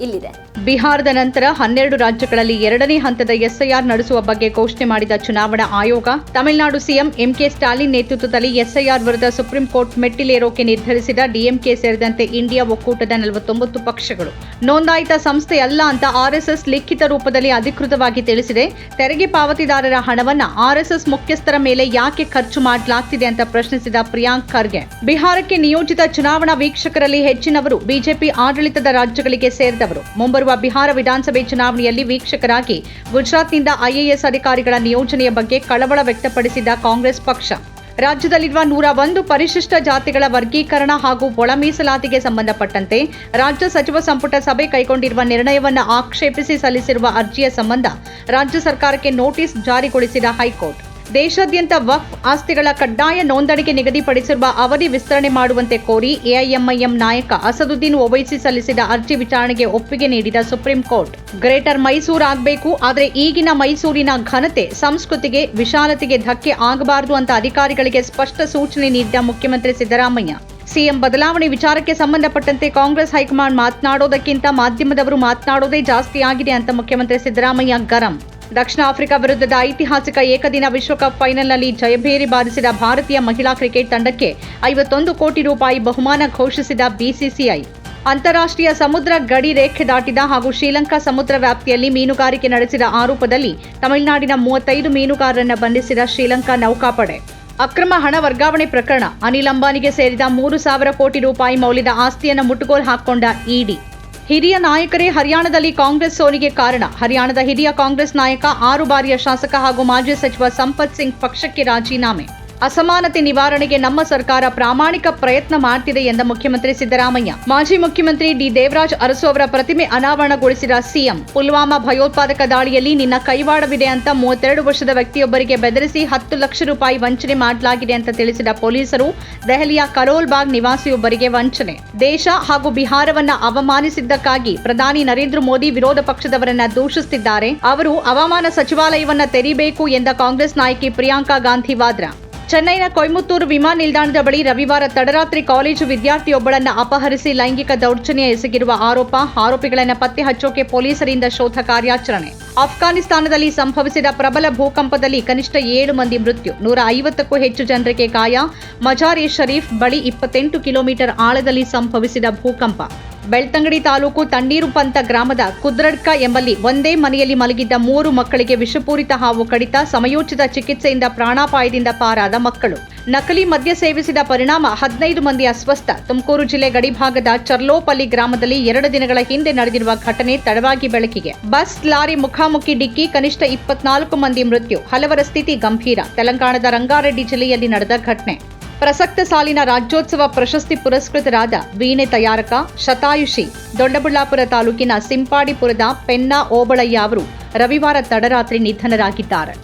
ಇಲ್ಲಿದೆ. ಬಿಹಾರದ ನಂತರ ಹನ್ನೆರಡು ರಾಜ್ಯಗಳಲ್ಲಿ ಎರಡನೇ ಹಂತದ ಎಸ್ಐಆರ್ ನಡೆಸುವ ಬಗ್ಗೆ ಘೋಷಣೆ ಮಾಡಿದ ಚುನಾವಣಾ ಆಯೋಗ, ತಮಿಳುನಾಡು ಸಿಎಂ ಎಂಕೆ ಸ್ಟಾಲಿನ್ ನೇತೃತ್ವದಲ್ಲಿ ಎಸ್ಐಆರ್ ವಿರುದ್ಧ ಸುಪ್ರೀಂ ಕೋರ್ಟ್ ಮೆಟ್ಟಿಲೇರೋಕೆ ನಿರ್ಧರಿಸಿದ ಡಿಎಂಕೆ ಸೇರಿದಂತೆ ಇಂಡಿಯಾ ಒಕ್ಕೂಟದ ನಲವತ್ತೊಂಬತ್ತು ಪಕ್ಷಗಳು. ನೋಂದಾಯಿತ ಸಂಸ್ಥೆ ಅಲ್ಲ ಅಂತ ಆರ್ಎಸ್ಎಸ್ ಲಿಖಿತ ರೂಪದಲ್ಲಿ ಅಧಿಕೃತವಾಗಿ ತಿಳಿಸಿದೆ. ತೆರಿಗೆ ಪಾವತಿದಾರರ ಹಣವನ್ನ ಆರ್ಎಸ್ಎಸ್ ಮುಖ್ಯಸ್ಥರ ಮೇಲೆ ಯಾಕೆ ಖರ್ಚು ಮಾಡಲಾಗ್ತಿದೆ ಅಂತ ಪ್ರಶ್ನಿಸಿದ ಪ್ರಿಯಾಂಕ್ ಖರ್ಗೆ. ಬಿಹಾರಕ್ಕೆ ನಿಯೋಜಿತ ಚುನಾವಣಾ ವೀಕ್ಷಕರಲ್ಲಿ ಹೆಚ್ಚಿನವರು ಬಿಜೆಪಿ ಆಡಳಿತದ ರಾಜ್ಯಗಳಿಗೆ ಸೇರಿದವರು ಮುಂಬರುವ ಬಿಹಾರ ವಿಧಾನಸಭೆ ಚುನಾವಣೆಯಲ್ಲಿ ವೀಕ್ಷಕರಾಗಿ ಗುಜರಾತ್ನಿಂದ ಐಎಎಸ್ ಅಧಿಕಾರಿಗಳ ನಿಯೋಜನೆಯ ಬಗ್ಗೆ ಕಳವಳ ವ್ಯಕ್ತಪಡಿಸಿದ ಕಾಂಗ್ರೆಸ್ ಪಕ್ಷ. ರಾಜ್ಯದಲ್ಲಿರುವ ನೂರ ಒಂದು ಪರಿಶಿಷ್ಟ ಜಾತಿಗಳ ವರ್ಗೀಕರಣ ಹಾಗೂ ಒಳ ಮೀಸಲಾತಿಗೆ ಸಂಬಂಧಪಟ್ಟಂತೆ ರಾಜ್ಯ ಸಚಿವ ಸಂಪುಟ ಸಭೆ ಕೈಗೊಂಡಿರುವ ನಿರ್ಣಯವನ್ನು ಆಕ್ಷೇಪಿಸಿ ಸಲ್ಲಿಸಿರುವ ಅರ್ಜಿಯ ಸಂಬಂಧ ರಾಜ್ಯ ಸರ್ಕಾರಕ್ಕೆ ನೋಟಿಸ್ ಜಾರಿಗೊಳಿಸಿದ ಹೈಕೋರ್ಟ್. ದೇಶಾದ್ಯಂತ ವಕ್ಫ್ ಆಸ್ತಿಗಳ ಕಡ್ಡಾಯ ನೋಂದಣಿಗೆ ನಿಗದಿಪಡಿಸಿರುವ ಅವಧಿ ವಿಸ್ತರಣೆ ಮಾಡುವಂತೆ ಕೋರಿ ಎಐಎಂಐಎಂ ನಾಯಕ ಅಸದುದ್ದೀನ್ ಒವೈಸಿ ಸಲ್ಲಿಸಿದ ಅರ್ಜಿ ವಿಚಾರಣೆಗೆ ಒಪ್ಪಿಗೆ ನೀಡಿದ ಸುಪ್ರೀಂ ಕೋರ್ಟ್. ಗ್ರೇಟರ್ ಮೈಸೂರು ಆಗಬೇಕು, ಆದರೆ ಈಗಿನ ಮೈಸೂರಿನ ಘನತೆ ಸಂಸ್ಕೃತಿಗೆ, ವಿಶಾಲತೆಗೆ ಧಕ್ಕೆ ಆಗಬಾರದು ಅಂತ ಅಧಿಕಾರಿಗಳಿಗೆ ಸ್ಪಷ್ಟ ಸೂಚನೆ ನೀಡಿದ ಮುಖ್ಯಮಂತ್ರಿ ಸಿದ್ದರಾಮಯ್ಯ. ಸಿಎಂ ಬದಲಾವಣೆ ವಿಚಾರಕ್ಕೆ ಸಂಬಂಧಪಟ್ಟಂತೆ ಕಾಂಗ್ರೆಸ್ ಹೈಕಮಾಂಡ್ ಮಾತನಾಡೋದಕ್ಕಿಂತ ಮಾಧ್ಯಮದವರು ಮಾತನಾಡೋದೇ ಜಾಸ್ತಿ ಆಗಿದೆ ಅಂತ ಮುಖ್ಯಮಂತ್ರಿ ಸಿದ್ದರಾಮಯ್ಯ ಗರಂ. ದಕ್ಷಿಣ ಆಫ್ರಿಕಾ ವಿರುದ್ಧದ ಐತಿಹಾಸಿಕ ಏಕದಿನ ವಿಶ್ವಕಪ್ ಫೈನಲ್ನಲ್ಲಿ ಜಯಭೇರಿ ಬಾರಿಸಿದ ಭಾರತೀಯ ಮಹಿಳಾ ಕ್ರಿಕೆಟ್ ತಂಡಕ್ಕೆ ಐವತ್ತೊಂದು ಕೋಟಿ ರೂಪಾಯಿ ಬಹುಮಾನ ಘೋಷಿಸಿದ ಬಿಸಿಸಿಐ. ಅಂತಾರಾಷ್ಟ್ರೀಯ ಸಮುದ್ರ ಗಡಿ ರೇಖೆ ದಾಟಿದ ಹಾಗೂ ಶ್ರೀಲಂಕಾ ಸಮುದ್ರ ವ್ಯಾಪ್ತಿಯಲ್ಲಿ ಮೀನುಗಾರಿಕೆ ನಡೆಸಿದ ಆರೋಪದಲ್ಲಿ ತಮಿಳುನಾಡಿನ ಮೂವತ್ತೈದು ಮೀನುಗಾರರನ್ನು ಬಂಧಿಸಿದ ಶ್ರೀಲಂಕಾ ನೌಕಾಪಡೆ. ಅಕ್ರಮ ಹಣ ವರ್ಗಾವಣೆ ಪ್ರಕರಣ, ಅನಿಲ್ ಅಂಬಾನಿಗೆ ಸೇರಿದ ಮೂರು ಸಾವಿರ ಕೋಟಿ ರೂಪಾಯಿ ಮೌಲ್ಯದ ಆಸ್ತಿಯನ್ನು ಮುಟ್ಟುಗೋಲು ಹಾಕೊಂಡ ಇಡಿ. ಹಿರಿಯ ನಾಯಕರೇ, ಹರಿಯಾಣದಲ್ಲಿ ಕಾಂಗ್ರೆಸ್ ಸೋಲಿಗೆ ಕಾರಣ. ಹರಿಯಾಣದ ಹಿರಿಯ ಕಾಂಗ್ರೆಸ್ ನಾಯಕ ಆರು ಬಾರಿಯ ಶಾಸಕ ಹಾಗೂ ಮಾಜಿ ಸಚಿವ ಸಂಪತ್ ಸಿಂಗ್ ಪಕ್ಷಕ್ಕೆ ರಾಜೀನಾಮೆ. ಅಸಮಾನತೆ ನಿವಾರಣೆಗೆ ನಮ್ಮ ಸರ್ಕಾರ ಪ್ರಾಮಾಣಿಕ ಪ್ರಯತ್ನ ಮಾಡ್ತಿದೆ ಎಂದ ಮುಖ್ಯಮಂತ್ರಿ ಸಿದ್ದರಾಮಯ್ಯ. ಮಾಜಿ ಮುಖ್ಯಮಂತ್ರಿ ಡಿ ದೇವರಾಜ್ ಅರಸು ಅವರ ಪ್ರತಿಮೆ ಅನಾವರಣಗೊಳಿಸಿದ ಸಿಎಂ. ಪುಲ್ವಾಮಾ ಭಯೋತ್ಪಾದಕ ದಾಳಿಯಲ್ಲಿ ನಿನ್ನ ಕೈವಾಡವಿದೆ ಅಂತ ಮೂವತ್ತೆರಡು ವರ್ಷದ ವ್ಯಕ್ತಿಯೊಬ್ಬರಿಗೆ ಬೆದರಿಸಿ ಹತ್ತು ಲಕ್ಷ ರೂಪಾಯಿ ವಂಚನೆ ಮಾಡಲಾಗಿದೆ ಅಂತ ತಿಳಿಸಿದ ಪೊಲೀಸರು, ದೆಹಲಿಯ ಕರೋಲ್ ಬಾಗ್ ನಿವಾಸಿಯೊಬ್ಬರಿಗೆ ವಂಚನೆ. ದೇಶ ಹಾಗೂ ಬಿಹಾರವನ್ನ ಅವಮಾನಿಸಿದ್ದಕ್ಕಾಗಿ ಪ್ರಧಾನಿ ನರೇಂದ್ರ ಮೋದಿ ವಿರೋಧ ಪಕ್ಷದವರನ್ನ ದೂಷಿಸುತ್ತಿದ್ದಾರೆ ಅವರು ಹವಾಮಾನ ಸಚಿವಾಲಯವನ್ನ ತೆರೀಬೇಕು ಎಂದ ಕಾಂಗ್ರೆಸ್ ನಾಯಕಿ ಪ್ರಿಯಾಂಕಾ ಗಾಂಧಿ ವಾದ್ರಾ. ಚೆನ್ನೈನ ಕೊಯಮತ್ತೂರು ವಿಮಾನ ನಿಲ್ದಾಣದ ಬಳಿ ರವಿವಾರ ತಡರಾತ್ರಿ ಕಾಲೇಜು ವಿದ್ಯಾರ್ಥಿಯೊಬ್ಬಳನ್ನು ಅಪಹರಿಸಿ ಲೈಂಗಿಕ ದೌರ್ಜನ್ಯ ಎಸಗಿರುವ ಆರೋಪ, ಆರೋಪಿಗಳನ್ನು ಪತ್ತೆ ಹಚ್ಚೋಕೆ ಪೊಲೀಸರಿಂದ ಶೋಧ ಕಾರ್ಯಾಚರಣೆ. ಅಫ್ಘಾನಿಸ್ತಾನದಲ್ಲಿ ಸಂಭವಿಸಿದ ಪ್ರಬಲ ಭೂಕಂಪದಲ್ಲಿ ಕನಿಷ್ಠ ಏಳು ಮಂದಿ ಮೃತ್ಯು, ನೂರ ಐವತ್ತಕ್ಕೂ ಹೆಚ್ಚು ಜನರಿಗೆ ಗಾಯ. ಮಜಾರ್ ಎ ಶರೀಫ್ ಬಳಿ ಇಪ್ಪತ್ತೆಂಟು ಕಿಲೋಮೀಟರ್ ಆಳದಲ್ಲಿ ಸಂಭವಿಸಿದ ಭೂಕಂಪ. ಬೆಳ್ತಂಗಡಿ ತಾಲೂಕು ತಣ್ಣೀರು ಪಂತ ಗ್ರಾಮದ ಕುದ್ರಡ್ಕ ಎಂಬಲ್ಲಿ ಒಂದೇ ಮನೆಯಲ್ಲಿ ಮಲಗಿದ್ದ ಮೂರು ಮಕ್ಕಳಿಗೆ ವಿಷಪೂರಿತ ಹಾವು ಕಡಿತ ಸಮಯೋಚಿತ ಚಿಕಿತ್ಸೆಯಿಂದ ಪ್ರಾಣಾಪಾಯದಿಂದ ಪಾರಾದ ಮಕ್ಕಳು. ನಕಲಿ ಮದ್ಯ ಸೇವಿಸಿದ ಪರಿಣಾಮ ಹದಿನೈದು ಮಂದಿ ಅಸ್ವಸ್ಥ. ತುಮಕೂರು ಜಿಲ್ಲೆ ಗಡಿಭಾಗದ ಚರ್ಲೋಪಲ್ಲಿ ಗ್ರಾಮದಲ್ಲಿ ಎರಡು ದಿನಗಳ ಹಿಂದೆ ನಡೆದಿರುವ ಘಟನೆ ತಡವಾಗಿ ಬೆಳಕಿಗೆ. ಬಸ್, ಲಾರಿ, ಮುಖಾಮುಖಿ ಡಿಕ್ಕಿ, ಕನಿಷ್ಠ ಇಪ್ಪತ್ನಾಲ್ಕು ಮಂದಿ ಮೃತ್ಯು. ಹಲವರ ಸ್ಥಿತಿ ಗಂಭೀರ. ತೆಲಂಗಾಣದ ರಂಗಾರೆಡ್ಡಿ ಜಿಲ್ಲೆಯಲ್ಲಿ ನಡೆದ ಘಟನೆ. ಪ್ರಸಕ್ತ ಸಾಲಿನ ರಾಜ್ಯೋತ್ಸವ ಪ್ರಶಸ್ತಿ ಪುರಸ್ಕೃತರಾದ ವೀಣೆ ತಯಾರಕ, ಶತಾಯುಷಿ, ದೊಡ್ಡಬಳ್ಳಾಪುರ ತಾಲೂಕಿನ ಸಿಂಪಾಡಿಪುರದ ಪೆನ್ನಾ ಓಬಳಯ್ಯ ಅವರು ರವಿವಾರ ತಡರಾತ್ರಿ ನಿಧನರಾಗಿದ್ದಾರೆ.